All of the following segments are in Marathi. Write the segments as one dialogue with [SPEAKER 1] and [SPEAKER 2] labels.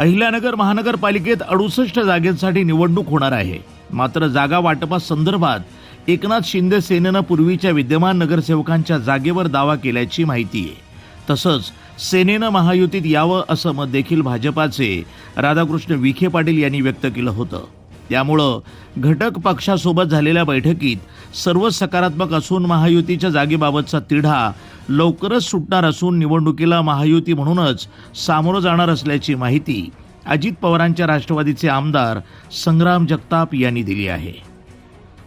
[SPEAKER 1] अहिल्यानगर महानगरपालिकेत अडुसष्ट जागेसाठी निवडणूक होणार आहे. मात्र जागा वाटपासंदर्भात एकनाथ शिंदे सेनेनं पूर्वीच्या विद्यमान नगरसेवकांच्या जागेवर दावा केल्याची माहिती आहे. तसंच सेनेनं महायुतीत यावं असं मत देखील भाजपाचे राधाकृष्ण विखे पाटील यांनी व्यक्त केलं होतं. त्यामुळं घटक पक्षासोबत झालेल्या बैठकीत सर्व सकारात्मक असून महायुतीच्या जागेबाबतचा तिढा लवकरच सुटणार असून निवडणुकीला महायुती म्हणूनच सामोरं जाणार असल्याची माहिती अजित पवारांच्या राष्ट्रवादीचे आमदार संग्राम जगताप यांनी दिली आहे.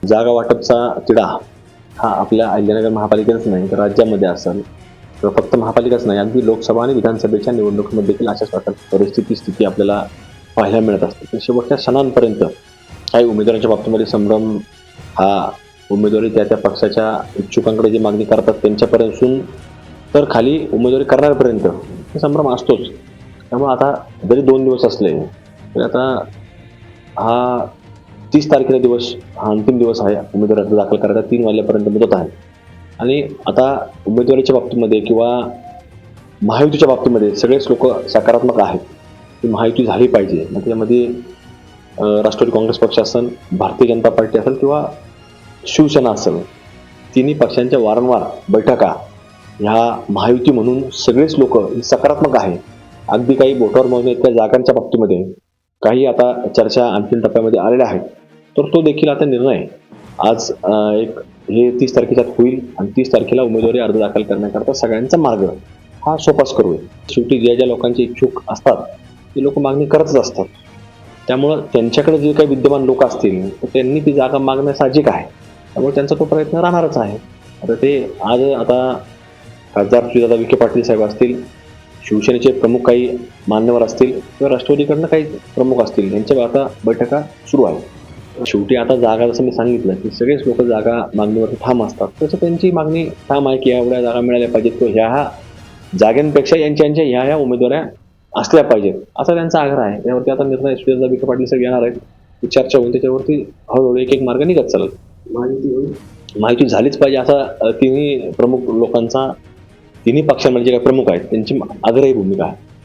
[SPEAKER 2] जागा वाटपचा तिढा हा आपल्या अहिल्यानगर महापालिकेतच नाही तर राज्यामध्ये असेल. तर फक्त महापालिकाच नाही अगदी लोकसभा आणि विधानसभेच्या निवडणुकीमध्ये देखील अशाच प्रकारची परिस्थिती स्थिती आपल्याला पाहायला मिळत असते. पण शेवटच्या सणांपर्यंत काही उमेदवारांच्या बाबतीमध्ये संभ्रम हा उमेदवारी त्या त्या पक्षाच्या इच्छुकांकडे जी मागणी करतात त्यांच्यापर्यंतून तर खाली उमेदवारी करणाऱ्यापर्यंत हे संभ्रम असतोच. त्यामुळे आता जरी दोन दिवस असले तरी आता हा तीस तारखेला दिवस हा अंतिम दिवस आहे उमेदवार अर्ज दाखल करायचा तीन वाजल्यापर्यंत मुदत आहे. आणि आता उमेदवारीच्या बाबतीमध्ये किंवा महायुतीच्या बाबतीमध्ये सगळेच लोक सकारात्मक आहेत. ती महायुती झाली पाहिजे. मग त्यामध्ये राष्ट्रवादी काँग्रेस पक्ष असेल भारतीय जनता पार्टी असेल किंवा शिवसेना असेल तिन्ही पक्षांच्या वारंवार बैठका ह्या महायुती म्हणून सगळेच लोक सकारात्मक आहे. अगदी काही बोटावर मोजण्या इतक्या जागांच्या बाबतीमध्ये काही आता चर्चा अंतिम टप्प्यामध्ये आलेल्या आहेत. तर तो देखील आता निर्णय आज एक हे तीस तारखेच्यात होईल आणि तीस तारखेला उमेदवारी अर्ज दाखल करण्याकरता सगळ्यांचा मार्ग हा सोपास होईल शेवटी ज्या ज्या लोकांचे इच्छुक असतात ते लोक मागणी करतच असतात. त्यामुळं त्यांच्याकडे जे काही विद्यमान लोक असतील तर त्यांनी ती जागा मागणं साहजिक आहे. त्यामुळे त्यांचा तो प्रयत्न राहणारच आहे. आता ते आज आता खासदार सुजाता विखे पाटील साहेब असतील शिवसेनेचे प्रमुख काही मान्यवर असतील किंवा राष्ट्रवादीकडनं काही प्रमुख असतील यांच्या आता बैठका सुरू आहेत. शेवटी आता जागा जसं मी सांगितलं की सगळेच लोक जागा मागणीवरती ठाम असतात. तसं त्यांची मागणी ठाम आहे की एवढ्या जागा मिळाल्या पाहिजेत किंवा ह्या ह्या जागांपेक्षा यांच्या यांच्या ह्या ह्या उमेदवाऱ्या असल्या पाहिजेत. असा त्यांचा आग्रह आहे. त्यावरती आता निर्णय सुजाता विखे पाटील साहेब येणार आहेत. चर्चा होईल त्याच्यावरती हळूहळू एक एक मार्ग निघत चालत माहिती झालीच पाहिजे असा तिन्ही प्रमुख लोकांचा तिन्ही पक्षांमध्ये जे काही प्रमुख आहेत त्यांची आग्रही भूमिका आहे.